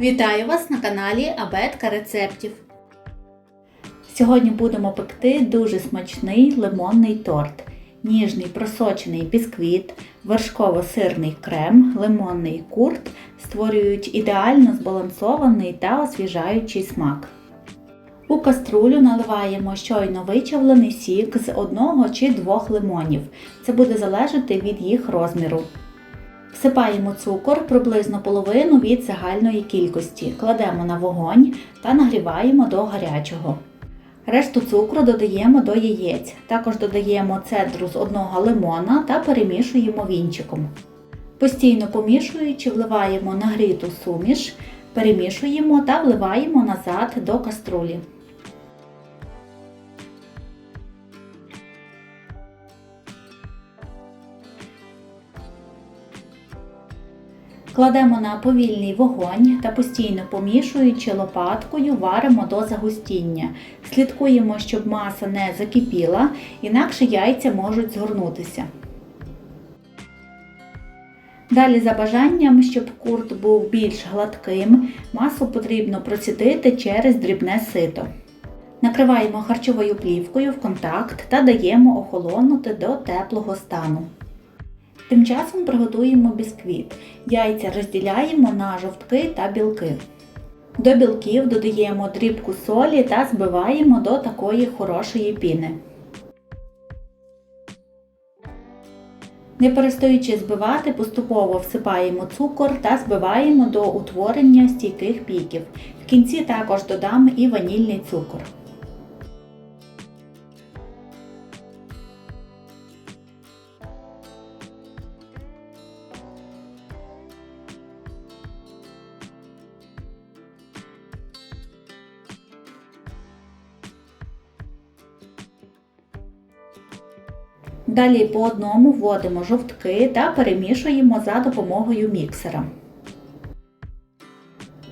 Вітаю вас на каналі Абетка рецептів. Сьогодні будемо пекти дуже смачний лимонний торт. Ніжний просочений бісквіт, вершково-сирний крем, лимонний курт створюють ідеально збалансований та освіжаючий смак. У каструлю наливаємо щойно вичавлений сік з одного чи двох лимонів. Це буде залежати від їх розміру. Всипаємо цукор приблизно половину від загальної кількості, кладемо на вогонь та нагріваємо до гарячого. Решту цукру додаємо до яєць. Також додаємо цедру з одного лимона та перемішуємо вінчиком. Постійно помішуючи, вливаємо нагріту суміш, перемішуємо та вливаємо назад до каструлі. Кладемо на повільний вогонь та постійно помішуючи лопаткою варимо до загустіння. Слідкуємо, щоб маса не закипіла, інакше яйця можуть згорнутися. Далі за бажанням, щоб курт був більш гладким, масу потрібно процідити через дрібне сито. Накриваємо харчовою плівкою в контакт та даємо охолонути до теплого стану. Тим часом приготуємо бісквіт. Яйця розділяємо на жовтки та білки. До білків додаємо дрібку солі та збиваємо до такої хорошої піни. Не перестаючи збивати, поступово всипаємо цукор та збиваємо до утворення стійких піків. В кінці також додам і ванільний цукор. Далі по одному вводимо жовтки та перемішуємо за допомогою міксера.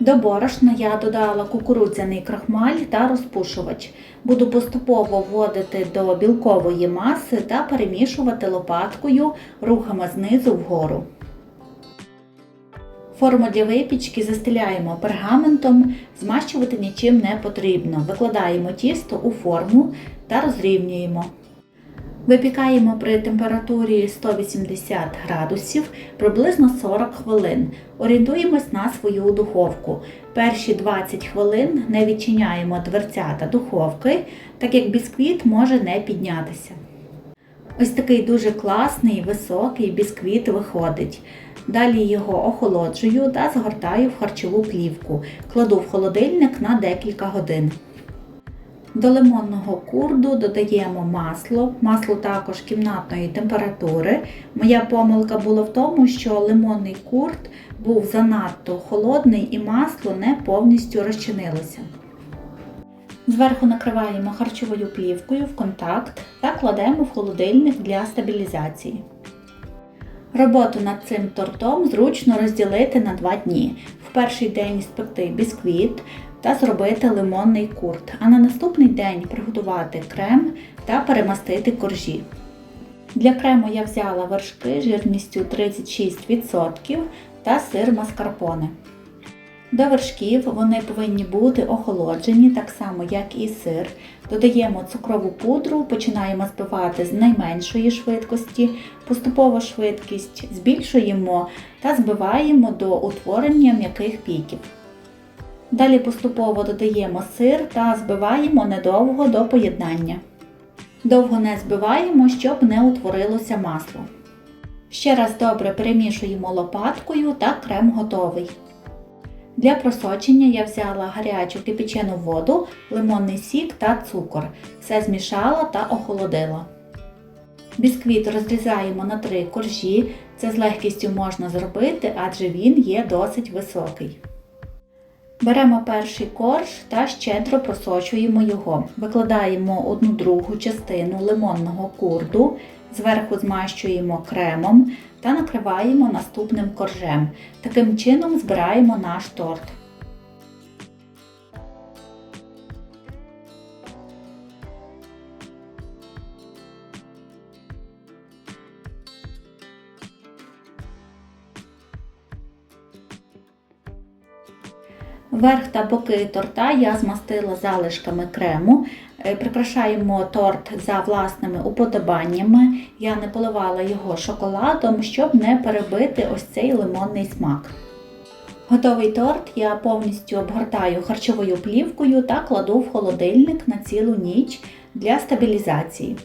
До борошна я додала кукурудзяний крахмаль та розпушувач. Буду поступово вводити до білкової маси та перемішувати лопаткою рухами знизу вгору. Форму для випічки застеляємо пергаментом, змащувати нічим не потрібно. Викладаємо тісто у форму та розрівнюємо. Випікаємо при температурі 180 градусів приблизно 40 хвилин. Орієнтуємось на свою духовку. Перші 20 хвилин не відчиняємо дверцята духовки, так як бісквіт може не піднятися. Ось такий дуже класний високий бісквіт виходить. Далі його охолоджую та згортаю в харчову плівку. Кладу в холодильник на декілька годин. До лимонного курду додаємо масло, масло також кімнатної температури. Моя помилка була в тому, що лимонний курд був занадто холодний і масло не повністю розчинилося. Зверху накриваємо харчовою плівкою в контакт та кладемо в холодильник для стабілізації. Роботу над цим тортом зручно розділити на два дні. В перший день спекти бісквіт та зробити лимонний курт, а на наступний день приготувати крем та перемастити коржі. Для крему я взяла вершки жирністю 36% та сир маскарпоне. До вершків вони повинні бути охолоджені, так само як і сир. Додаємо цукрову пудру, починаємо збивати з найменшої швидкості, поступово швидкість збільшуємо та збиваємо до утворення м'яких піків. Далі поступово додаємо сир та збиваємо недовго до поєднання. Довго не збиваємо, щоб не утворилося масло. Ще раз добре перемішуємо лопаткою та крем готовий. Для просочення я взяла гарячу кипячену воду, лимонний сік та цукор. Все змішала та охолодила. Бісквіт розрізаємо на три коржі. Це з легкістю можна зробити, адже він є досить високий. Беремо перший корж та щедро просочуємо його. Викладаємо одну другу частину лимонного курду, зверху змащуємо кремом та накриваємо наступним коржем. Таким чином збираємо наш торт. Верх та боки торта я змастила залишками крему. Е, Прикрашаємо торт за власними уподобаннями. Я не поливала його шоколадом, щоб не перебити ось цей лимонний смак. Готовий торт я повністю обгортаю харчовою плівкою та кладу в холодильник на цілу ніч для стабілізації.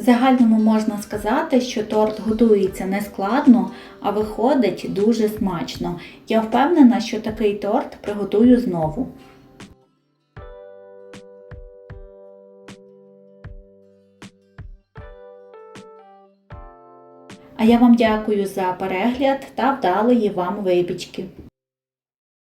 В загальному можна сказати, що торт готується не складно, а виходить дуже смачно. Я впевнена, що такий торт приготую знову. А я вам дякую за перегляд та вдалої вам випічки.